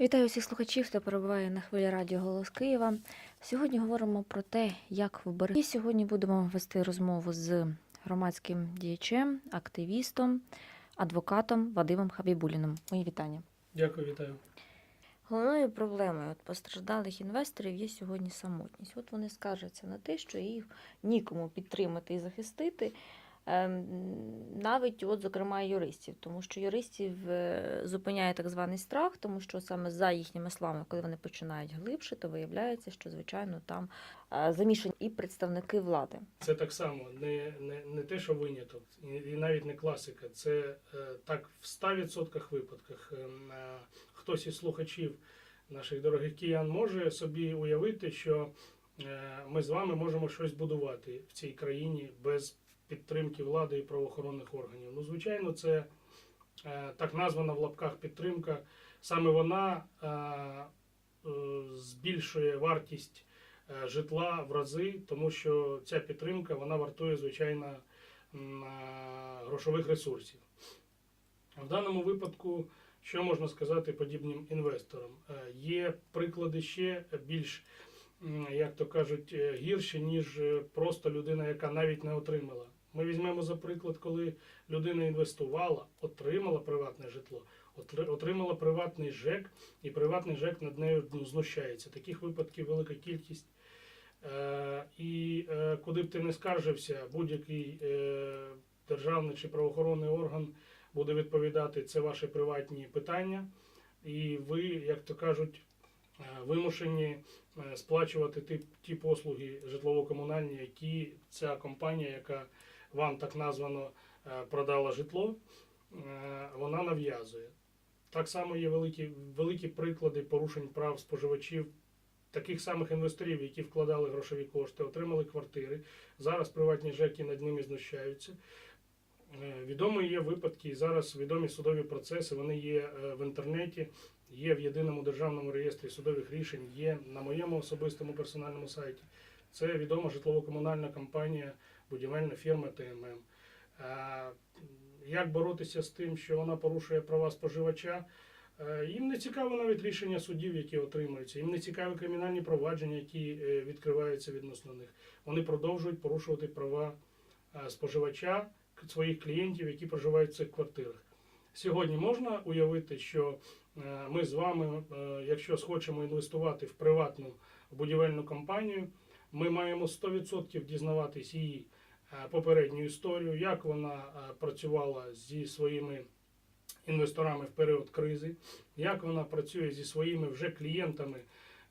Вітаю всіх слухачів, хто перебуває на хвилі радіо Голос Києва. Сьогодні говоримо про те, як вберегти. І сьогодні будемо вести розмову з громадським діячем, активістом, адвокатом Вадимом Хабібуліном. Мої вітання. Дякую, вітаю. Головною проблемою от постраждалих інвесторів є сьогодні самотність. От вони скаржаться на те, що їх нікому підтримати і захистити. Ем, Навіть, от, зокрема, юристів, тому що юристів е, зупиняє так званий страх, тому що саме за їхніми словами, коли вони починають глибше, то виявляється, що звичайно там е, замішані і представники влади. Це так само не, не, не те, що виняток, і, навіть не класика. Це е, так в 100% випадках. Е, е, хтось із слухачів наших дорогих киян може собі уявити, що ми з вами можемо щось будувати в цій країні без підтримки влади і правоохоронних органів. Ну, звичайно, це е, так названа в лапках підтримка. Саме вона е, е, збільшує вартість житла в рази, тому що ця підтримка вона вартує, звичайно, грошових ресурсів. В даному випадку, що можна сказати подібним інвесторам? Є приклади ще більш, як то кажуть, е, гірші, ніж просто людина, яка навіть не отримала. Ми візьмемо за приклад, коли людина інвестувала, отримала приватне житло, отримала приватний ЖЕК, і приватний ЖЕК над нею ну, знущається. Таких випадків велика кількість. Е, І е, куди б ти не скаржився, будь-який е, державний чи правоохоронний орган буде відповідати це ваші приватні питання, і ви, як то кажуть, е, вимушені е, сплачувати ті, ті послуги житлово-комунальні, які ця компанія, яка вам так названо е, продала житло, е, вона нав'язує. Так само є великі, великі приклади порушень прав споживачів таких самих інвесторів, які вкладали грошові кошти, отримали квартири. Зараз приватні ЖЕКи над ними знущаються. Е, Відомі є випадки, і зараз відомі судові процеси, вони є в інтернеті, є в єдиному державному реєстрі судових рішень, є на моєму особистому персональному сайті. Це відома житлово-комунальна компанія, будівельна фірма ТММ. Як боротися з тим, що вона порушує права споживача? Е, Їм не цікаво навіть рішення судів, які отримуються. Їм не цікаві кримінальні провадження, які е, відкриваються відносно них. Вони продовжують порушувати права е, споживача, своїх клієнтів, які проживають в цих квартирах. Сьогодні можна уявити, що ми з вами, якщо схочемо інвестувати в приватну будівельну компанію, ми маємо 100% дізнаватись її попередню історію, як вона е, працювала зі своїми інвесторами в період кризи, як вона працює зі своїми вже клієнтами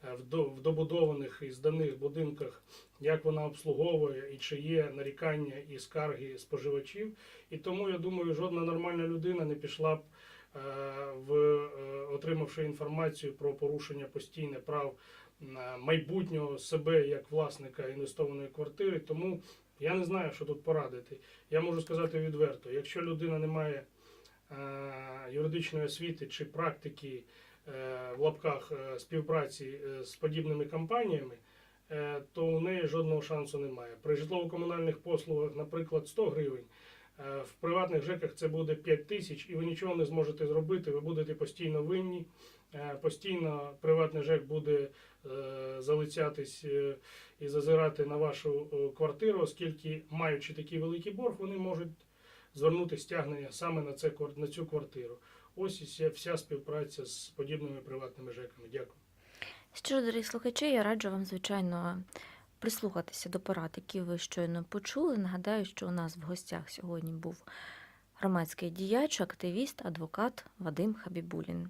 е, в добудованих і зданих будинках, як вона обслуговує і чи є нарікання і скарги споживачів. І тому я думаю, жодна нормальна людина не пішла б. е, В е, отримавши інформацію про порушення постійне прав е, майбутнього себе як власника інвестованої квартири, тому я не знаю, що тут порадити. Я можу сказати відверто: якщо людина не має е, юридичної освіти чи практики е, в лапках е, співпраці е, з подібними компаніями, е, то у неї жодного шансу немає. При житлово-комунальних послугах, наприклад, 100 гривень. Е, В приватних ЖЕКах це буде 5 тисяч, і ви нічого не зможете зробити. Ви будете постійно винні. е, Постійно приватний ЖЕК буде е, залицятись і зазирати на вашу квартиру, оскільки, маючи такий великий борг, вони можуть звернути стягнення саме на, це, на цю квартиру. Ось і вся, співпраця з подібними приватними ЖЕКами. Дякую. Що дорогі слухачі, я раджу вам, звичайно, прислухатися до порад, які ви щойно почули. Нагадаю, що у нас в гостях сьогодні був громадський діяч, активіст, адвокат Вадим Хабібулін.